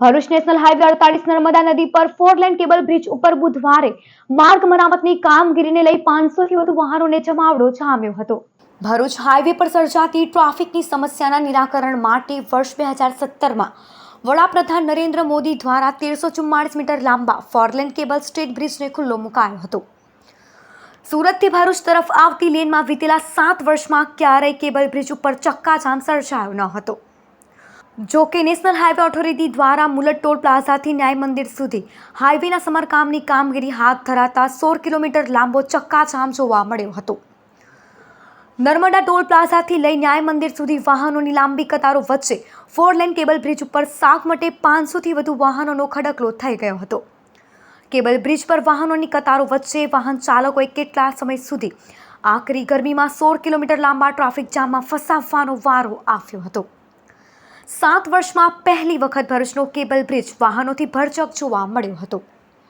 Bharuch national highway અડતાલીસ નર્મદા નદી પર ફોર લેન કેબલ બ્રિજ ઉપર બુધવારે માર્ગ મરામતની કામગીરીને લઈ પાંચસોથી વધુ વાહનોને જમાવડો જામ્યો હતો. ભરૂચ હાઈવે પર સર્જાતી ટ્રાફિકની સમસ્યાના નિરાકરણ માટે વર્ષ બે હજાર સત્તરમાં વડાપ્રધાન નરેન્દ્ર મોદી દ્વારા તેરસો ચુમ્માળીસ મીટર લાંબા ફોરલેન કેબલ સ્ટેટ બ્રિજને ખુલ્લો મુકાયો હતો. સુરતથી ભરૂચ તરફ આવતી લેનમાં વીતેલા સાત વર્ષમાં ક્યારેય કેબલ બ્રિજ ઉપર ચક્કાજામ સર્જાયો ન હતો. જો કે નેશનલ હાઈવે ઓથોરિટી દ્વારા મુલટ ટોલ પ્લાઝાથી ન્યાય મંદિર સુધી હાઈવેના સમારકામની કામગીરી હાથ ધરાતા સોળ કિલોમીટર લાંબો ચક્કાજામ જોવા મળ્યો હતો. નર્મદા ટોલ પ્લાઝાથી લઈ ન્યાય મંદિર સુધી વાહનોની લાંબી કતારો વચ્ચે ફોર લેન કેબલ બ્રિજ ઉપર સાત માટે પાંચસોથી વધુ વાહનોનો ખડકલો થઈ ગયો હતો. કેબલ બ્રિજ પર વાહનોની કતારો વચ્ચે વાહન ચાલકોએ કેટલા સમય સુધી આકરી ગરમીમાં સોળ કિલોમીટર લાંબા ટ્રાફિક જામમાં ફસાવવાનો વારો આવ્યો હતો. સાત વર્ષમાં પહેલી વખત ભરૂચનો કેબલ બ્રિજ વાહનોથી ભરચક જોવા મળ્યો હતો.